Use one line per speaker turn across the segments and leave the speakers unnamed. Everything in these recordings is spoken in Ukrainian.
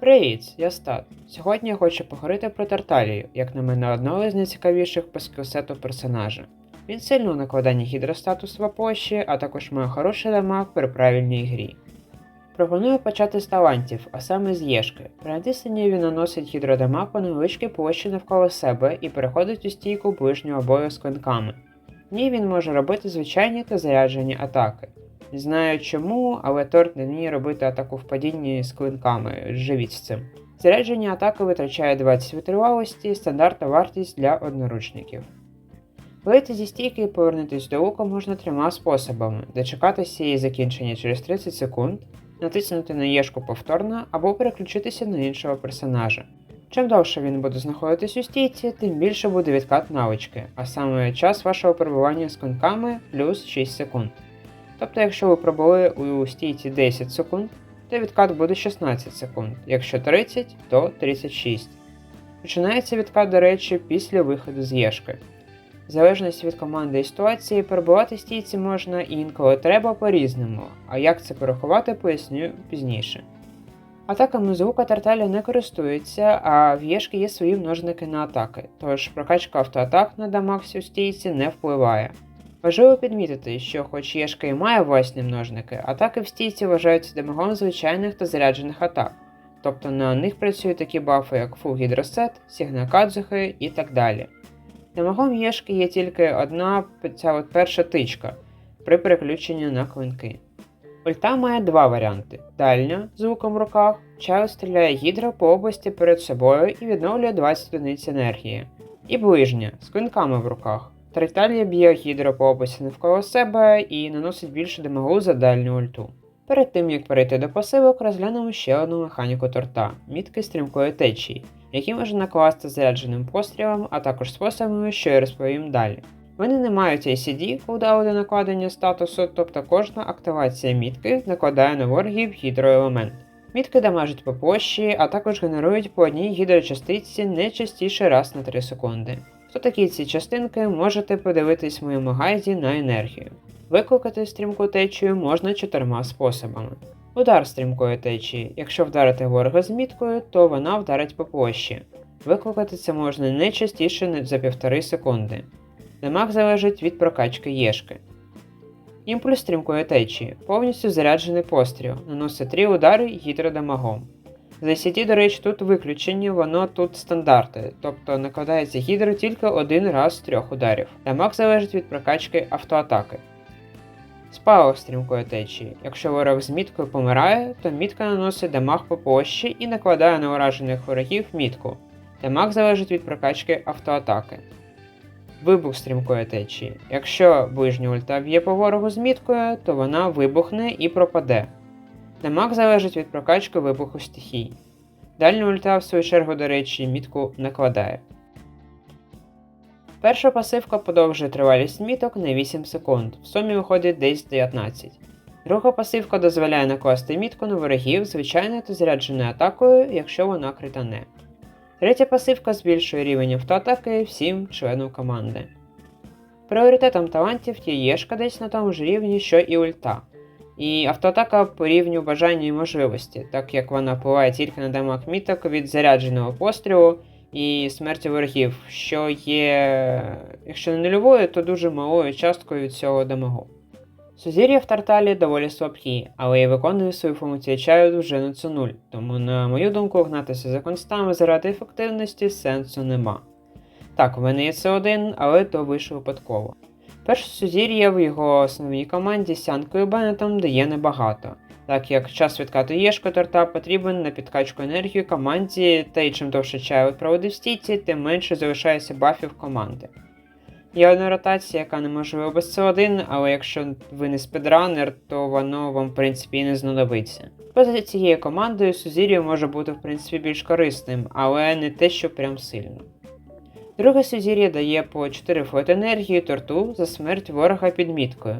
Привіт, я Стат. Сьогодні я хочу поговорити про Тарталію, як на мене одного з найцікавіших по скілсету персонажа. Він сильно у накладанні гідростатус в Апоші, а також має хороший дамаг при правильній грі. Пропоную почати з талантів, а саме з Єшки. При натисненні він наносить гідродамаг по невеличкій площі навколо себе і переходить у стійку ближнього бою з клинками. В ній він може робити звичайні та заряджені атаки. Не знаю чому, але торт не вміє робити атаку в падінні з клинками, живіть з цим. Заряджені атаки витрачає 20 витривалості, стандартна вартість для одноручників. Вийти зі стійки і повернутися до луку можна трьома способами: дочекатися її закінчення через 30 секунд, натиснути на Єшку повторно або переключитися на іншого персонажа. Чим довше він буде знаходитись у стійці, тим більше буде відкат навички, а саме час вашого перебування з конками плюс 6 секунд. Тобто, якщо ви пробули у стійці 10 секунд, то відкат буде 16 секунд, якщо 30, то 36. Починається відкат, до речі, після виходу з Єшки. В залежності від команди і ситуації, перебувати стійці можна і інколи треба по-різному, а як це порахувати, поясню пізніше. Атаками з лука Тарталя не користується, а в Єшки є свої множники на атаки, тож прокачка автоатак на дамагсі у стійці не впливає. Важливо підмітити, що хоч Єшка і має власні множники, атаки в стійці вважаються демагом звичайних та заряджених атак, тобто на них працюють такі бафи, як Full Гідросет, Сігна Кадзухи і так далі. Демагом Єшки є тільки одна ця от перша тичка при переключенні на клинки. Ульта має два варіанти: дальня з луком в руках, чаю стріляє гідра по області перед собою і відновлює 20 одиниць енергії, і ближня з клинками в руках. Триталія б'є гідро по області навколо себе і наносить більше демагу за дальню ульту. Перед тим як перейти до посилок, розглянемо ще одну механіку торта мітки стрімкої течії, які можна накласти зарядженим пострілом, а також способами, що я розповім далі. Вони не мають ACD, кулдауну до накладення статусу, тобто кожна активація мітки накладає на ворогів гідроелемент. Мітки дамажать по площі, а також генерують по одній гідрочастиці не частіше раз на 3 секунди. Хто такі ці частинки, можете подивитись в моєму гайді на енергію. Викликати стрімку течію можна чотирма способами. Удар стрімкої течії. Якщо вдарити ворога з міткою, то вона вдарить по площі. Викликати це можна не частіше за півтори секунди. Дамаг залежить від прокачки єшки. Імпульс стрімкої течії. Повністю заряджений постріл. Наносить 3 удари гідродамагом. За ICT, до речі, тут виключені, воно тут стандарти, тобто накладається гідро тільки один раз з трьох ударів. Дамаг залежить від прокачки автоатаки. Спалах стрімкої течії. Якщо ворог з міткою помирає, то мітка наносить дамаг по площі і накладає на уражених ворогів мітку. Дамаг залежить від прокачки автоатаки. Вибух стрімкої течії. Якщо ближня ульта б'є по ворогу з міткою, то вона вибухне і пропаде. Дамаг залежить від прокачки вибуху стихій. Дальня ульта, в свою чергу, до речі, мітку накладає. Перша пасивка подовжує тривалість міток на 8 секунд, в сумі виходить десь 19. Друга пасивка дозволяє накласти мітку на ворогів звичайною та зарядженою атакою, якщо вона критане. Третя пасивка збільшує рівень автоатаки всім членам команди. Пріоритетом талантів є єшка десь на тому ж рівні, що і ульта. І автоатака по рівню бажання і можливості, так як вона впливає тільки на дамаг міток від зарядженого пострілу і смерті ворогів, що є, якщо не нульовою, то дуже малою часткою від цього дамагу. Сузір'я в Тарталі доволі слабкі, але я виконую свою функцію чаю вже на цю нуль, тому, на мою думку, гнатися за констами заради ефективності сенсу нема. Так, в мене є це один, але то вийшло випадково. Перше сузір'я в його основній команді з Сянкою Беннетом дає небагато, так як час відкату Єшко торта потрібен на підкачку енергії команді, та й чим довше чаю проводив стійці, тим менше залишається бафів команди. Є одна ротація, яка неможлива без С1, але якщо ви не спідранер, то воно вам в принципі і не знадобиться. Поза цією командою Сузір'я може бути в принципі більш корисним, але не те, що прям сильно. Друге сузір'я дає по 4 флот енергії торту за смерть ворога під міткою.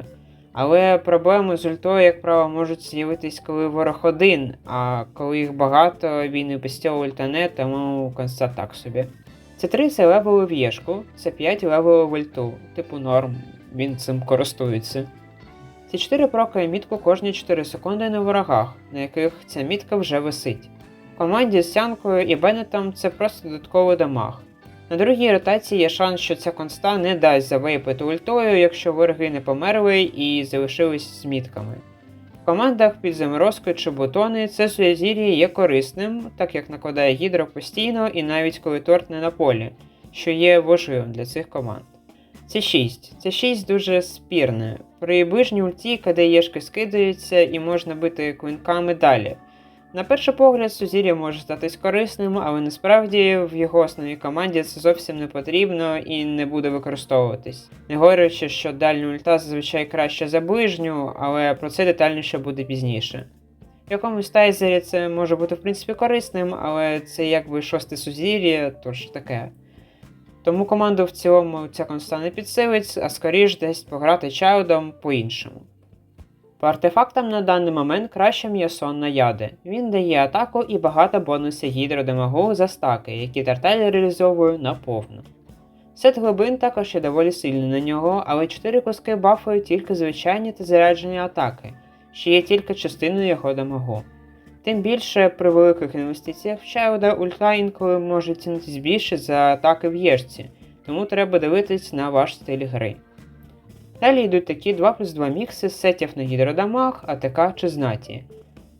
Але проблеми з ультою, як правило, можуть з'явитись, коли ворог один, а коли їх багато, він і без цього ультане, тому конца так собі. Це 3 це левели в єшку, це 5 левели в ульту, типу норм, він цим користується. Ці 4 прокає мітку кожні 4 секунди на ворогах, на яких ця мітка вже висить. команді з Сянкою і Беннетом це просто додатковий дамаг. На другій ротації є шанс, що ця конста не дасть завейпити ультою, якщо вороги не померли і залишились з мітками. В командах під заморозкою чи бутони це суязір'я є корисним, так як накладає гідро постійно і навіть коли торт не на полі, що є важливим для цих команд. Це 6. Це 6 дуже спірне. При ближній ульті КДЄшки скидаються і можна бити клинками далі. На перший погляд, Сузір'я може статись корисним, але насправді в його основній команді це зовсім не потрібно і не буде використовуватись. Не говорячи, що дальня ульта зазвичай краще за ближню, але про це детальніше буде пізніше. В якомусь тайзері це може бути в принципі корисним, але це якби шосте сузір'я, тож таке. Тому команду в цілому ця конста не підсилить, а скоріш десь пограти чайлдом по-іншому. По артефактам на даний момент краще м'ясон на яди. Він дає атаку і багато бонусів гідродемагу за стаки, які Тарталь реалізовує наповну. Сет глибин також є доволі сильний на нього, але 4 куски бафують тільки звичайні та заряджені атаки, що є тільки частиною його дамагу. Тим більше при великих інвестиціях в Чайлда ульта інколи може цінитись більше за атаки в єшці, тому треба дивитись на ваш стиль гри. Далі йдуть такі 2 плюс 2 мікси з сетів на гідродамаг, АТК чи знаті.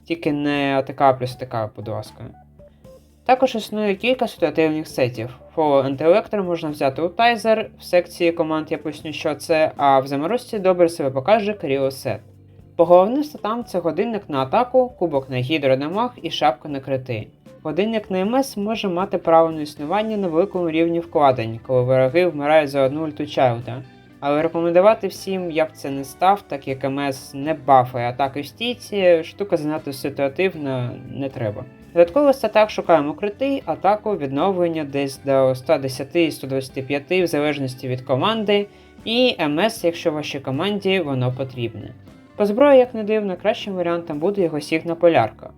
Тільки не АТК плюс АТК, будь ласка. Також існує кілька ситуативних сетів. Фоло антиелектро можна взяти у тайзер, в секції команд я поясню, що це, а в заморозці добре себе покаже Кріо сет. По головним статам це годинник на атаку, кубок на гідродамаг і шапка на крити. Годинник на МС може мати право на існування на великому рівні вкладень, коли вороги вмирають за одну ульту чайлда. Але рекомендувати всім я б це не став, так як МС не бафає атаки в стійці, штука занадто ситуативна не треба. Додатково статах шукаємо крити, атаку, відновлення десь до 110-125 в залежності від команди, і МС, якщо вашій команді воно потрібне. По зброї, як не дивно, кращим варіантом буде його сігна полярка.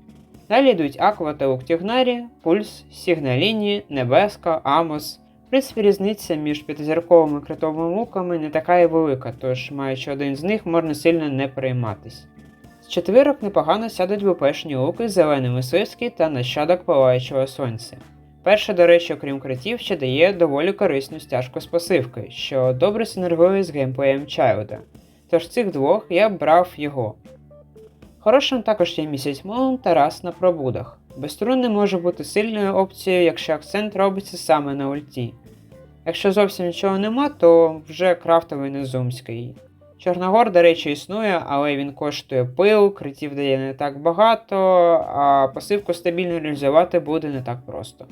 Далі йдуть Аква та Уктігнарі, Пульс, Сігналіні, Небеска, Амос. Принципі, різниця між п'ятизірковими критовими луками не така і велика, тож маючи один з них, можна сильно не перейматись. З четвірок непогано сядуть ВПшні луки зелений мисливський та нащадок палаючого сонця. Перше, до речі, окрім критів, ще дає доволі корисну стяжку з пасивки, що добре синергує з геймплеєм Чайлда. Тож цих двох я брав його. Хорошим також є місяць Мон та раз на пробудах. Безструнний може бути сильною опцією, якщо акцент робиться саме на ульті. Якщо зовсім нічого нема, то вже крафтовий незумський. Чорногор, до речі, існує, але він коштує пил, критів дає не так багато, а пасивку стабільно реалізувати буде не так просто.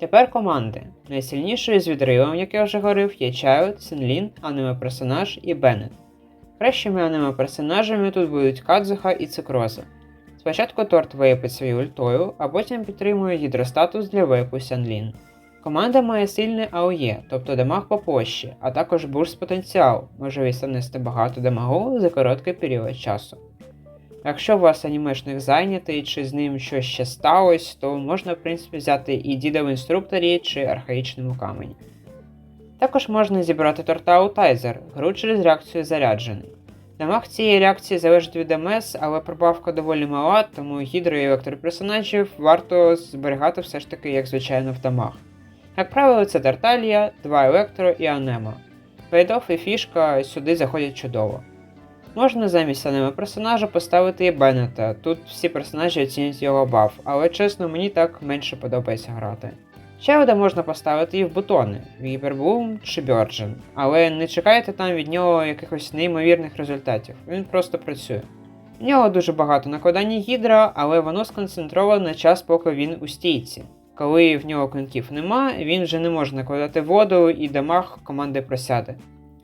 Тепер команди. Найсильнішою з відривом, як я вже говорив, є Чайлд, Сенлін, аниме персонаж і Беннет. Кращими аниме персонажами тут будуть Кадзуха і Цикроза. Спочатку торт вейпить свою ультою, а потім підтримує гідростатус для вейпу Сянлін. Команда має сильний АОЄ, тобто дамаг по площі, а також бурст потенціал, можливість нанести багато дамагу за короткий період часу. Якщо у вас анімешник зайнятий чи з ним щось ще сталося, то можна в принципі взяти і діда в інструкторі чи архаїчному камені. Також можна зібрати торта у тайзер, гру через реакцію заряджений. Дамаг цієї реакції залежить від МС, але пробавка доволі мала, тому гідро і електроперсонажів варто зберігати все ж таки, як звичайно, в дамаг. Як правило, це Тарталія, два електро і Анема. Вейдоф і фішка сюди заходять чудово. Можна замість анема персонажа поставити і Беннета, тут всі персонажі оцінюють його баф, але чесно, мені так менше подобається грати. Чайлда можна поставити і в бутони, Віперблум чи Бьорджен, але не чекайте там від нього якихось неймовірних результатів, він просто працює. В нього дуже багато накладання гідра, але воно сконцентровано на час, поки він у стійці. Коли в нього клинків нема, він вже не може накладати воду і дамаг команди просяде.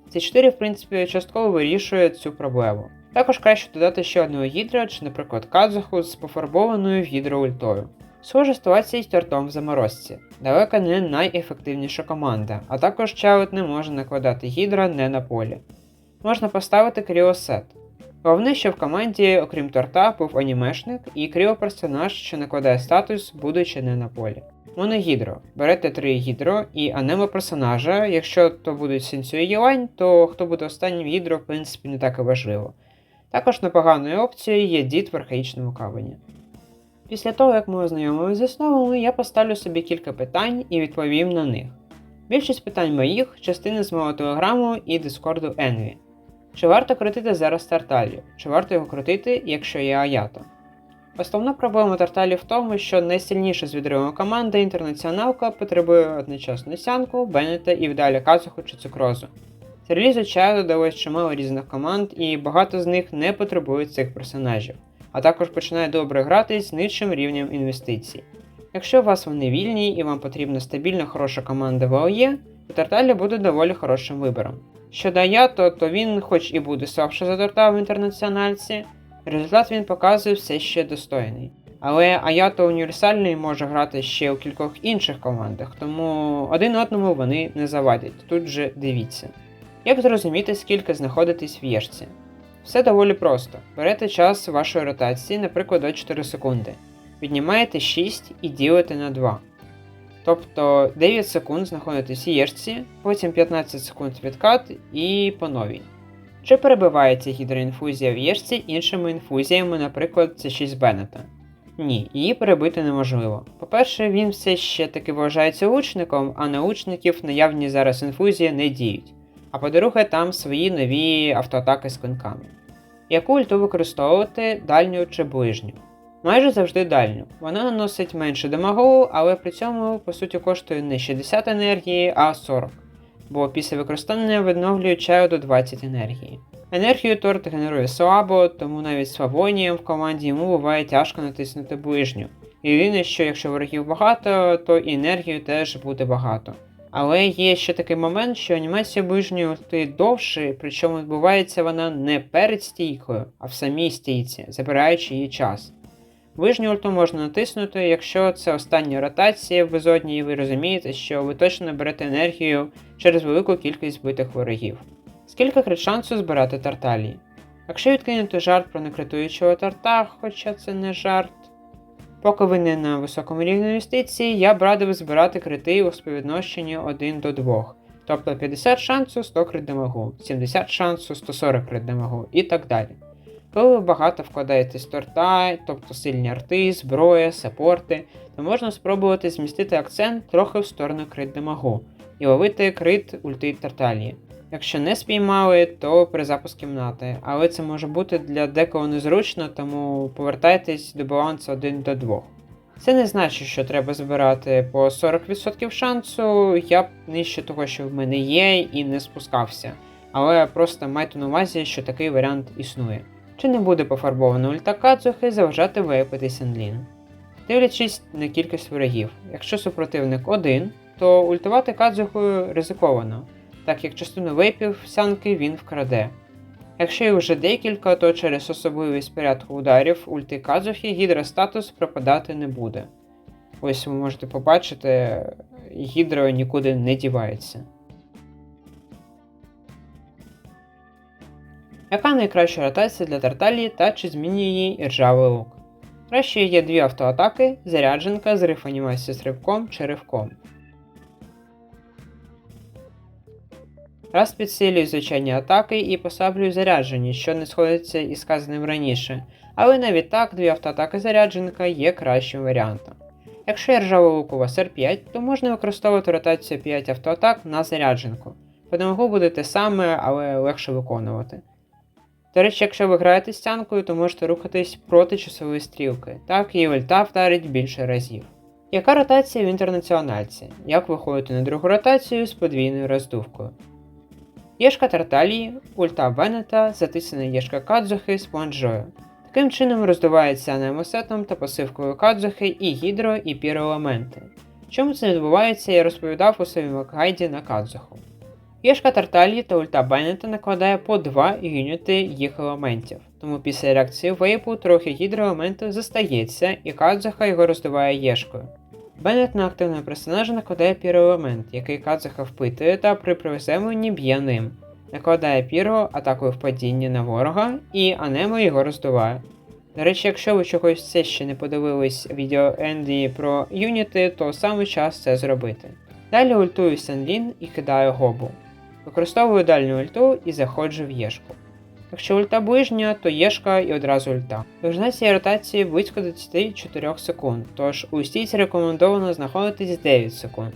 Ці 4, в принципі, частково вирішує цю проблему. Також краще додати ще одного гідра, чи, наприклад, Кадзуху з пофарбованою гідроультою. Схожа ситуація з тортом в заморозці. Далеко не найефективніша команда, а також чаут не може накладати гідра не на полі. Можна поставити кріосет. Головне, що в команді, окрім торта, був анімешник і кріоперсонаж, що накладає статус, будучи не на полі. Моногідро. Берете три гідро і анемо персонажа. Якщо то будуть Сенсю і Єлань, то хто буде останнім гідро, в принципі, не так і важливо. Також непоганою опцією є дід в архаїчному кавені. Після того, як ми ознайомилися з основами, я поставлю собі кілька питань і відповім на них. Більшість питань моїх частини з мого телеграму і дискорду Envy. Чи варто крутити зараз Тарталію? Чи варто його крутити, якщо є Аято? Основна проблема Тарталі в тому, що найсильніша з відривом команда інтернаціоналка потребує одночасно сянку, Беннета і вдалі Казуху чи цукрозу. З релізу чаю додалось чимало різних команд, і багато з них не потребують цих персонажів, а також починає добре грати з нижчим рівнем інвестицій. Якщо у вас вони вільні і вам потрібна стабільна хороша команда в ОЄ, то Тарталі буде доволі хорошим вибором. Щодо Ято, то він, хоч і буде слабше за торта в інтернаціональці, результат він показує все ще достойний. Але Аято універсальний може грати ще у кількох інших командах, тому один одному вони не завадять. Тут же дивіться. Як зрозуміти, скільки знаходитесь в єшці? Все доволі просто. Берете час вашої ротації, наприклад, до 4 секунди. Віднімаєте 6 і ділите на 2. Тобто 9 секунд знаходитесь в єшці, потім 15 секунд відкат і по новій. Чи перебивається гідроінфузія в єшці іншими інфузіями, наприклад, це 6 Беннета? Ні, її перебити неможливо. По-перше, він все ще таки вважається лучником, а на лучників наявні зараз інфузії не діють. А по-друге, там свої нові автоатаки з клинками. Яку ульту використовувати дальню чи ближню? Майже завжди дальню. Вона наносить менше дамагу, але при цьому, по суті, коштує не 60 енергії, а 40. Бо після використання відновлює чаю до 20 енергії. Енергію торт генерує слабо, тому навіть з Фавонієм в команді йому буває тяжко натиснути ближню. Єдине, що якщо ворогів багато, то і енергію теж буде багато. Але є ще такий момент, що анімація ближньої ульти довше, причому відбувається вона не перед стійкою, а в самій стійці, забираючи її час. Ближню ульту можна натиснути, якщо це остання ротація в безодні, і ви розумієте, що ви точно берете енергію через велику кількість вбитих ворогів. Скільки крит шансу збирати тарталії? Якщо відкинути жарт про некритуючого тарта, хоча це не жарт. Поки ви не на високому рівні інвестиції, я б радив збирати крити у співвідношенні 1 до 2. Тобто 50 шансу 100 крит дамагу, 70 шансу 140 крит дамагу і так далі. Коли ви багато вкладаєте з торта, тобто сильні арти, зброя, саппорти, то можна спробувати змістити акцент трохи в сторону крит дамагу і ловити крит ульти тарталії. Якщо не спіймали, то при запуск кімнати, але це може бути для декого незручно, тому повертайтесь до балансу 1 до 2. Це не значить, що треба збирати по 40% шансу, я б нижче того, що в мене є, і не спускався. Але просто майте на увазі, що такий варіант існує. Чи не буде пофарбовано ульта Кадзухи заважати виявити Сенлін? Дивлячись на кількість ворогів, якщо супротивник один, то ультувати Кадзухою ризиковано так як частину вейпів сянки він вкраде. Якщо їх вже декілька, то через особливість порядку ударів ульти Казухі гідростатус пропадати не буде. Ось ви можете побачити, гідро нікуди не дівається. Яка найкраща ротація для Тарталії та чи змінює її іржавий лук? Краще є дві автоатаки, зарядженка, зрив анімації з ривком чи ривком. Раз підсилюю звичайні атаки і послаблюю заряджені, що не сходиться із сказаним раніше, але навіть так дві автоатаки зарядженка є кращим варіантом. Якщо є ржава лук у вас R5, то можна використовувати ротацію 5 автоатак на зарядженку. По буде те саме, але легше виконувати. До речі, якщо ви граєте стянкою, то можете рухатись проти часової стрілки, так і ульта вдарить більше разів. Яка ротація в інтернаціональці? Як виходити на другу ротацію з подвійною роздувкою? Єшка Тарталії, ульта Беннета, затисана єшка Кадзухи з планжою. Таким чином роздувається анемосетом та пасивкою Кадзухи і гідро, і піроелементи. Чому це відбувається, я розповідав у своєму гайді на Кадзуху. Єшка Тарталії та ульта Беннета накладає по два юніти їх елементів, тому після реакції вейпу трохи гідроелементу застається і Кадзуха його роздуває єшкою. Беннет на активного персонажа накладає піроелемент, який Кадзуха впитує та при приземленні б'є ним. Накладає піро атакою в падіння на ворога, і Анемо його роздуває. До речі, якщо ви чогось все ще не подивились відео Енді про юніти, то саме час це зробити. Далі ультую Сенлін і кидаю гобу. Використовую дальню ульту і заходжу в єшку. Якщо ульта ближня, то єшка і одразу ульта. Довжина цієї ротації близько 24 секунд, тож у стійці рекомендовано знаходитись 9 секунд.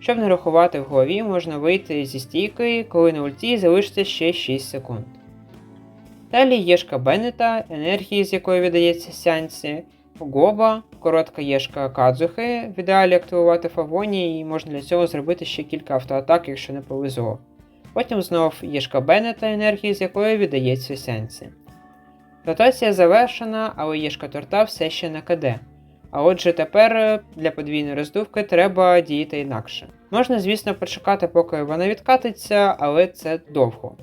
Щоб не рахувати в голові, можна вийти зі стійки, коли на ульті залишиться ще 6 секунд. Далі єшка Беннета, енергії з якої віддається сянці, Гоба, коротка єшка Кадзухи, в ідеалі активувати Фавоні, і можна для цього зробити ще кілька автоатак, якщо не повезло. Потім знов єшка Беннета, енергії з якої віддається сянці. Ротація завершена, але єшка торта все ще на КД. А отже, тепер е, для подвійної роздувки треба діяти інакше. Можна, звісно, почекати, поки вона відкатиться, але це довго.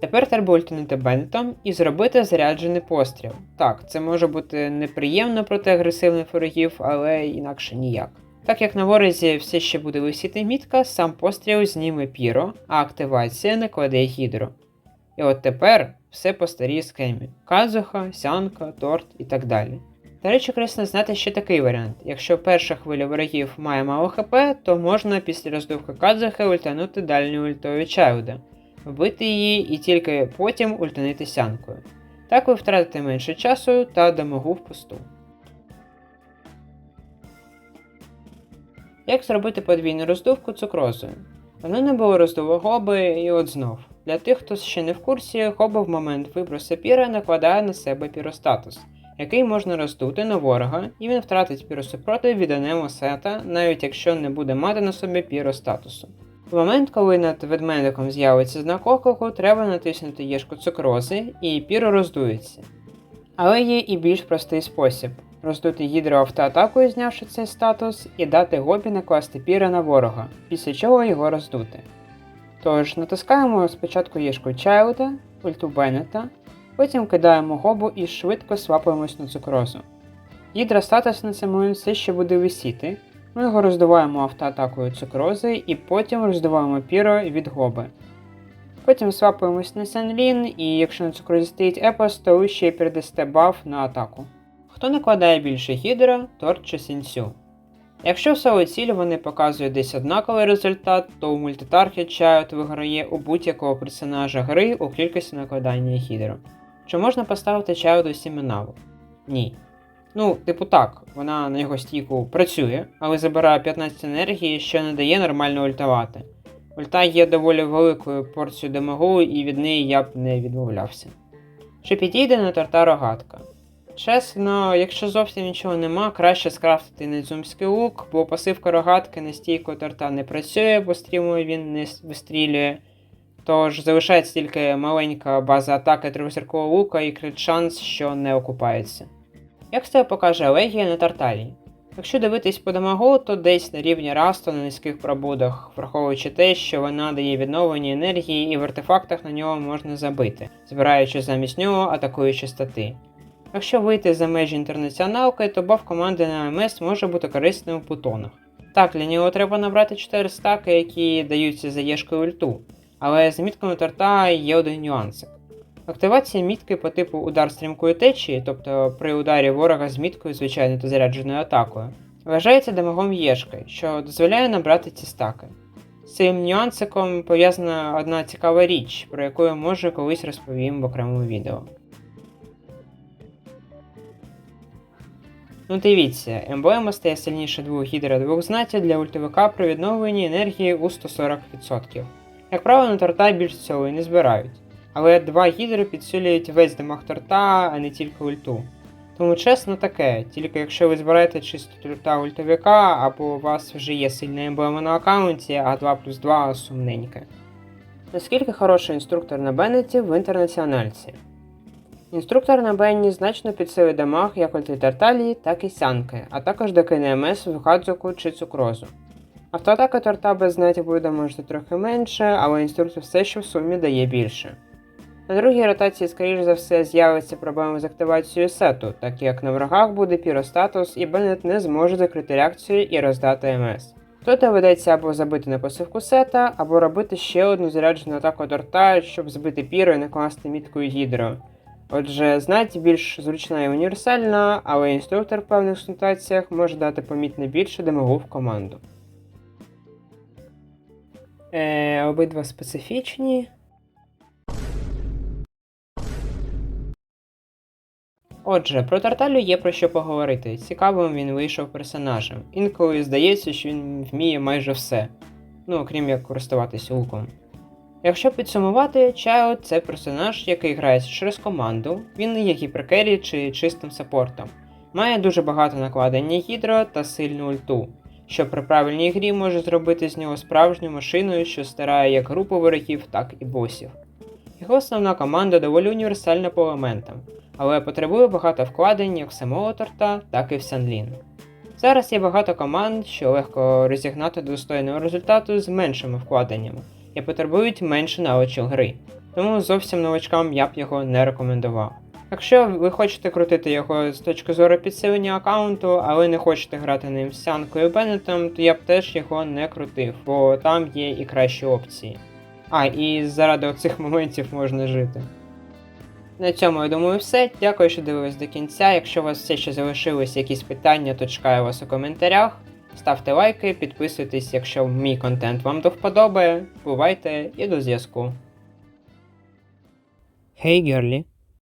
Тепер треба ультанути Беннетом і зробити заряджений постріл. Так, це може бути неприємно проти агресивних ворогів, але інакше ніяк. Так як на ворозі все ще буде висіти мітка, сам постріл зніме піро, а активація накладе гідро. І от тепер все по старій схемі: казуха, сянка, торт і так далі. До речі, корисно знати ще такий варіант. Якщо перша хвиля ворогів має мало хп, то можна після роздувки казухи ультанути дальню ультою Чайлда, вбити її і тільки потім ультанити сянкою. Так ви втратите менше часу та дамагу впусту. Як зробити подвійну роздувку цукрозою? Давно не було роздуву гоби, і от знов. Для тих, хто ще не в курсі, гоба в момент вибросу піра накладає на себе піростатус, який можна роздути на ворога, і він втратить піросупротив від анемо сета, навіть якщо не буде мати на собі піростатусу. В момент, коли над ведмедиком з'явиться знак оклику, треба натиснути єшку цукрози і піро роздується. Але є і більш простий спосіб роздути гідро автоатакою, знявши цей статус, і дати гобі накласти піра на ворога, після чого його роздути. Тож натискаємо спочатку єшку Чайлда, ульту Беннета, потім кидаємо гобу і швидко свапуємось на цукрозу. Гідра статус на цей момент все ще буде висіти. Ми його роздуваємо автоатакою цукрози і потім роздуваємо піро від гоби. Потім свапуємось на Сенлін, і якщо на цукрозі стоїть епос, то ви ще й передасте баф на атаку. Хто накладає більше гідра, торт чи сінцю. Якщо в соло ціль вони показують десь однаковий результат, то у мультитархет чайот виграє у будь-якого персонажа гри у кількості накладання гідро. Чи можна поставити чайоду сімінаву? Ні. Ну, типу так, вона на його стійку працює, але забирає 15 енергії, що не дає нормально ультавати. Ульта є доволі великою порцією демагу, і від неї я б не відмовлявся. Чи підійде на торта рогатка? Чесно, якщо зовсім нічого нема, краще скрафтити незумський лук, бо пасивка рогатки на стійку торта не працює, бо стрімою він не вистрілює. Тож залишається тільки маленька база атаки трьохзіркового лука і крит шанс, що не окупається. Як це покаже Легія на Тарталії? Якщо дивитись по дамагу, то десь на рівні расту на низьких пробудах, враховуючи те, що вона дає відновлені енергії і в артефактах на нього можна забити, збираючи замість нього атакуючі стати. Якщо вийти за межі інтернаціоналки, то баф команди на МС може бути корисним у бутонах. Так, для нього треба набрати 4 стаки, які даються за єшкою ульту, але з мітками торта є один нюансик. Активація мітки по типу удар стрімкої течії, тобто при ударі ворога з міткою, звичайно, та зарядженою атакою, вважається дамагом єшки, що дозволяє набрати ці стаки. З цим нюансиком пов'язана одна цікава річ, про яку я може колись розповім в окремому відео. Ну дивіться, емблема стає сильніше двох гідра двох знатів для ультовика при відновленні енергії у 140%. Як правило, на торта більш цього і не збирають. Але два гідри підсилюють весь дамаг торта, а не тільки ульту. Тому чесно таке, тільки якщо ви збираєте чисто торта ультовика, або у вас вже є сильна емблема на аккаунті, а 2 плюс 2 сумненьке. Наскільки хороший інструктор на Беннеті в інтернаціональці? Інструктор на Бенні значно підсилить дамаг як ульти Тарталії, так і сянки, а також докине МС в Гадзуку чи цукрозу. Автоатака торта без знатів буде дамажити трохи менше, але інструктор все ще в сумі дає більше. На другій ротації, скоріш за все, з'явиться проблема з активацією сету, так як на врагах буде піростатус і Беннет не зможе закрити реакцію і роздати МС. Тут доведеться або забити на пасивку сета, або робити ще одну заряджену атаку торта, щоб збити піро і накласти міткою гідро. Отже, знать більш зручна і універсальна, але інструктор в певних ситуаціях може дати помітно більше демагу в команду. Е, обидва специфічні. Отже, про Тарталю є про що поговорити. Цікавим він вийшов персонажем. Інколи здається, що він вміє майже все. Ну, окрім як користуватися луком. Якщо підсумувати, Чайлд це персонаж, який грає через команду, він не є гіперкері чи чистим саппортом. Має дуже багато накладення гідро та сильну ульту, що при правильній грі може зробити з нього справжню машиною, що старає як групу ворогів, так і босів. Його основна команда доволі універсальна по елементам, але потребує багато вкладень як в самого торта, так і в Санлін. Зараз є багато команд, що легко розігнати достойного результату з меншими вкладеннями і потребують менше навичок гри, тому зовсім новачкам я б його не рекомендував. Якщо ви хочете крутити його з точки зору підсилення аккаунту, але не хочете грати ним з Сянкою Беннетом, то я б теж його не крутив, бо там є і кращі опції. А, і заради оцих моментів можна жити. На цьому я думаю все. Дякую, що дивились до кінця. Якщо у вас все ще залишились якісь питання, то чекаю вас у коментарях. Ставте лайки, підписуйтесь, якщо мій контент вам до вподобає. Бувайте і до зв'язку. Hey, Герлі.